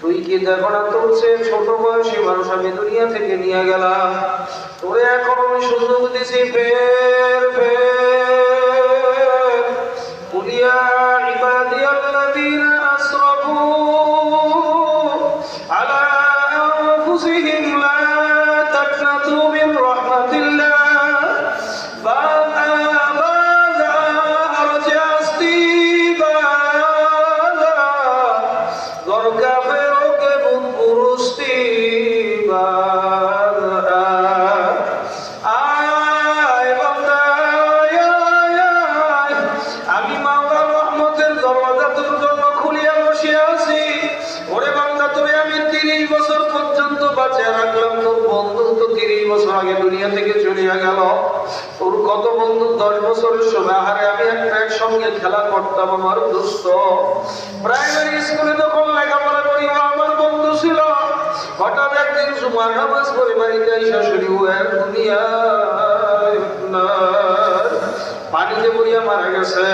তুই কি দেখো না তোর চেয়ে ছোট বয়সী মানুষ আমি দুনিয়া থেকে নিয়ে গেলাম? তোরে এখন আমি সুযোগ দিছি, ফের ফের। কুলিয়া ইবাদিয়াল্লাযীনা দুনিয়া থেকে চলিয়া গেল। তোর কত বন্ধু দশ বছরের সময় আরে আমি একটা একসঙ্গে খেলা করতাম আমার দোস্ত। প্রাইমারি স্কুলে যখন লেখাপড়া করি আমার বন্ধু ছিল। হঠাৎ একদিন জুমার নামাজ পড়ে বাড়িতে শাশুড়ি ও এক দুনিয়া পানিতে পড়িয়া মারা গেছে।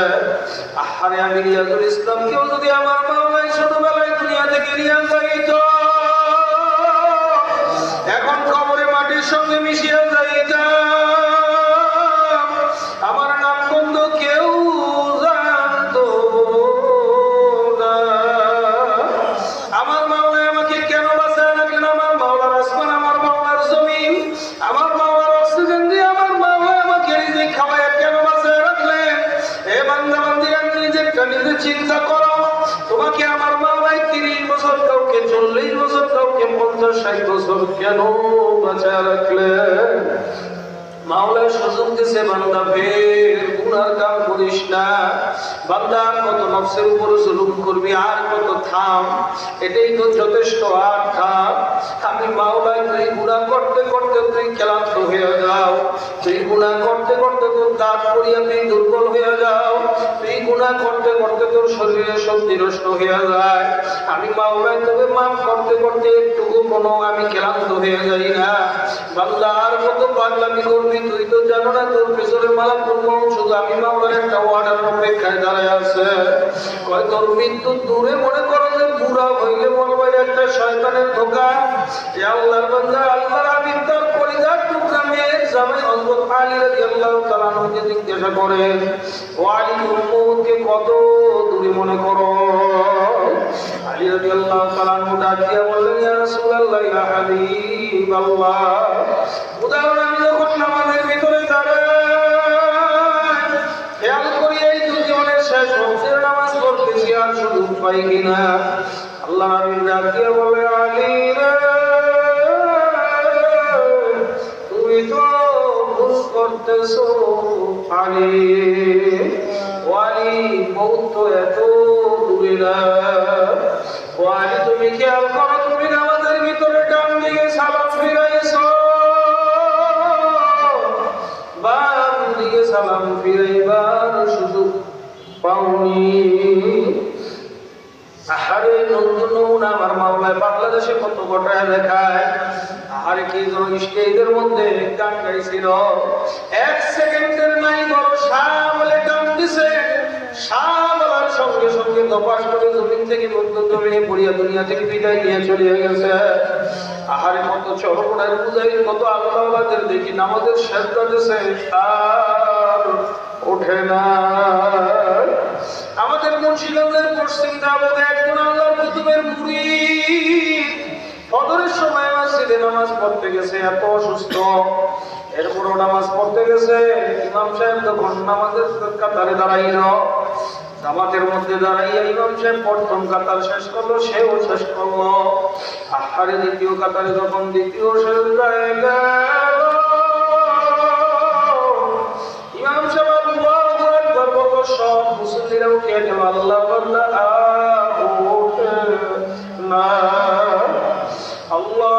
আহারে, আমি রিয়াজুল ইসলাম, কেউ যদি আমার মাওলাই ছোটবেলায় দুনিয়া থেকে রিয়া যাইত এখন কবরে মাটির সঙ্গে মিশিয়া চিন্তা করো, তোমাকে আমার মাওলায় তিরিশ বছর, কাউকে চল্লিশ বছর, কাউকে পঞ্চাশ, ষাট বছর কেন ফের গুনার কাম করিস না। আর কত থাম। এটাই তো যথেষ্ট আমি মাওলায় গুণা তুই গুণা করতে করতে তোর দাঁত তুই দুর্বল হয়ে যাও। তুই গুণা করতে করতে তোর শরীরে শক্তি নষ্ট হয়ে যায়। আমি মাফ করতে করতে একটুকু কোনো আমি ক্লান্ত হয়ে যাই না। আর কত পাগলামি করবি তুই তো জানো না তোর পেছনে মালা পূর্ণ শুধু আমি মাওলার একটা ওয়ার্ডার অপেক্ষায় দাঁড়ায় আছে। কয়, তোর মৃত্যু দূরে মনে করো যে বুড়া হইলে বলবে একটা শয়তানের ধোকা। আল্লাহর পাই কিনা। আল্লাহ ডাক দিয়া বলে আলী করতেছো আলী ওয়ালি বহুত তো এত দূরে না। ওয়ালি আহারে নতুন বাংলাদেশে কত ঘটায় দেখায়? আহারে কি স্টেজের মধ্যে গান গাইছিল এক সেকেন্ডের নাই বড় শাহ থেকে মধ্য জমিনে পড়িয়া দুনিয়া থেকে বিদায় নিয়ে চলে গেছে। আহারে, কত চরমনার পূজারীর কত আল্লাহদের দেখি নামাজের শেষ দিছে। আর ওঠে না। আমাদের মুন্সিগঞ্জের পশ্চিম দাবতে একজন আল্লাহর কুতুবের মুড়ি ফজরের সময় মসজিদে নামাজ পড়তে গেছে, এত অসুস্থ। এরপরও নামাজ পড়তে গেছে। ইমাম সাহেব তখন নামাজের কাতারে দাঁড়াইল, জামাতের মধ্যে দাঁড়াইয়া ইমাম সাহেব প্রথম কাতার শেষ করল, সেও শেষ করল। আহারে দ্বিতীয় কাতারে যখন দ্বিতীয় শেষ সব মুসল্লিরা উঠে গেল আল্লাহ আল্লাহ না আল্লাহ,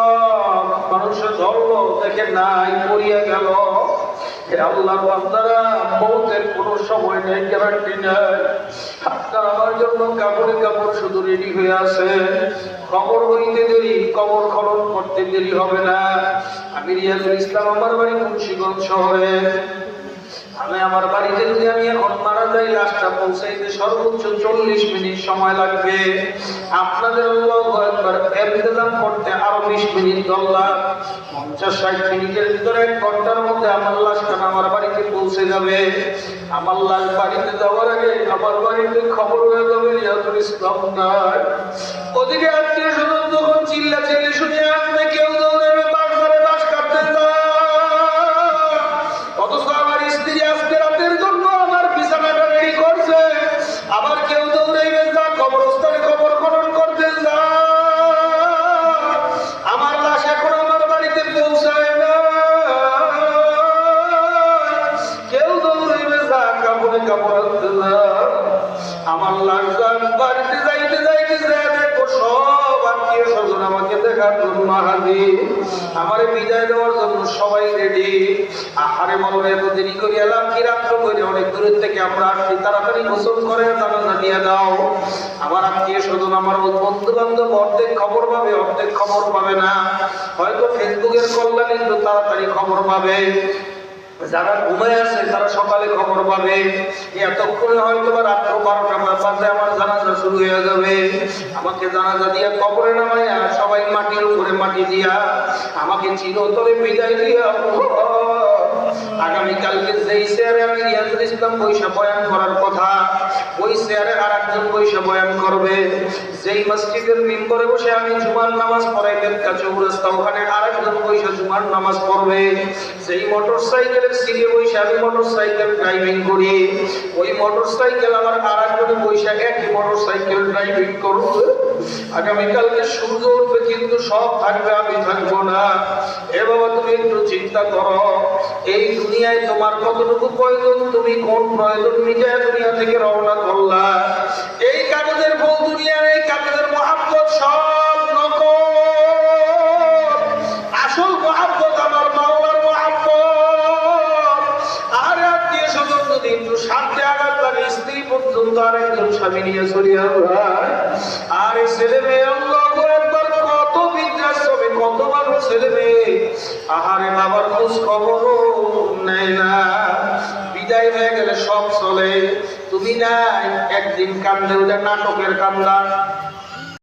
মানুষের ধরলো দেখে নাই পড়িয়া গেল। আল্লাহ বান্দারা মৌতের কোনো সময় নেই গ্যারান্টি নেই। আপনার আমার জন্য কাপড়ে কাপড় শুধু রেডি হয়ে আছে। কবর হইতে দেরি, কবর খনন করতে দেরি হবে না। আমি রিয়াজুল ইসলাম, আমার বাড়ি মুন্সিগঞ্জ শহরে। আমি আমার বাড়িতে যদি আমি এখন মারা যাই লাশটা পৌঁছাইতে সর্বোচ্চ চল্লিশ মিনিট সময় লাগবে। আপনাদের একবার করতে আরও বিশ মিনিট দরকার পঞ্চাশ ষাট মিনিটের ভিতরে এক ঘণ্টার মধ্যে আমার লাশটা আমার বাড়িতে পৌঁছে যাবে। আমার লাশ বাড়িতে যাওয়ার আগে আমার বাড়িতে খবর হয়ে যাবে রিয়াজুল ইসলাম ওদিকে আত্মীয় স্বজন যখন চিল্লা চিল্লি শুনে আসবে, কেউ কাপড়ে আমার লাশ বাড়িতে যাইতে যাইতে যা দেখো, সব আত্মীয় স্বজন আমাকে দেখার জন্য হাজির আমার বিদায় দেওয়ার জন্য সবাই রেডি আহারে বলবে এত দেরি করে এলাম, কি রাত্র করে? অনেক দূরের থেকে আমরা আসছি, তাড়াতাড়ি গোসল করে জানাজা দিয়ে দাও। আমার আত্মীয় স্বজন, আমার বন্ধু বান্ধব অর্ধেক খবর পাবে, অর্ধেক খবর পাবে না। হয়তো ফেসবুকের কল্যাণে একটু তাড়াতাড়ি খবর পাবে। যারা ঘুমায় আছে, তারা সকালে খবর পাবে। এতক্ষণে হয়তো বা রাত্র বারোটা বাজে আমার জানাজা শুরু হয়ে যাবে। আমাকে জানাজা দিয়া কবরে নামাইয়া সবাই মাটির উপরে মাটি দিয়া আমাকে চিরতরে বিদায় দিয়া আগামীকালকে যেই চেয়ারে আমি রিয়াজুল ইসলাম বৈশা বয়ান করার কথা, ওই চেয়ারে আর একজন বৈশা বয়ান করবে। যেই মসজিদের মিম্বরে বসে আমি জুমার নামাজ পড়াইতেন কাছে রাস্তা ওখানে আরেকজন বৈশা জুমার নামাজ পড়বে। সেই মোটর সাইকেলের সিটে বসে আমি মোটর সাইকেল ড্রাইভিং করি, ওই মোটর সাইকেল আমার আরেকজন বৈশা একই মোটর সাইকেল ড্রাইভিং করবে। আগামীকালকে সূর্য উঠবে, কিন্তু সব থাকবে, আমি থাকব না। এ বাবা, তুমি একটু চিন্তা করো। এই দুনিয়ায় তোমার কতটুকু প্রয়োজন? তুমি কোন প্রয়োজন মিটায় দুনিয়া থেকে রওনা করলা? এই কাগজের বউ দুনিয়ার, এই কাগজের মহাব্বত সব আর আত্মীয় স্ত্রী পর্যন্ত আর একজন স্বামী নিয়ে যায় আর ছেলে মেয়ে কত বৃদ্ধাশ্রমে কত মানুষ ছেলে মেয়ে? আহারে বাবার খোঁজ খবর নেয় না। বিদায় হয়ে গেলে সব চলে। তুমি নাই, একদিন কান্দে, ওটা নাটকের কান্দা।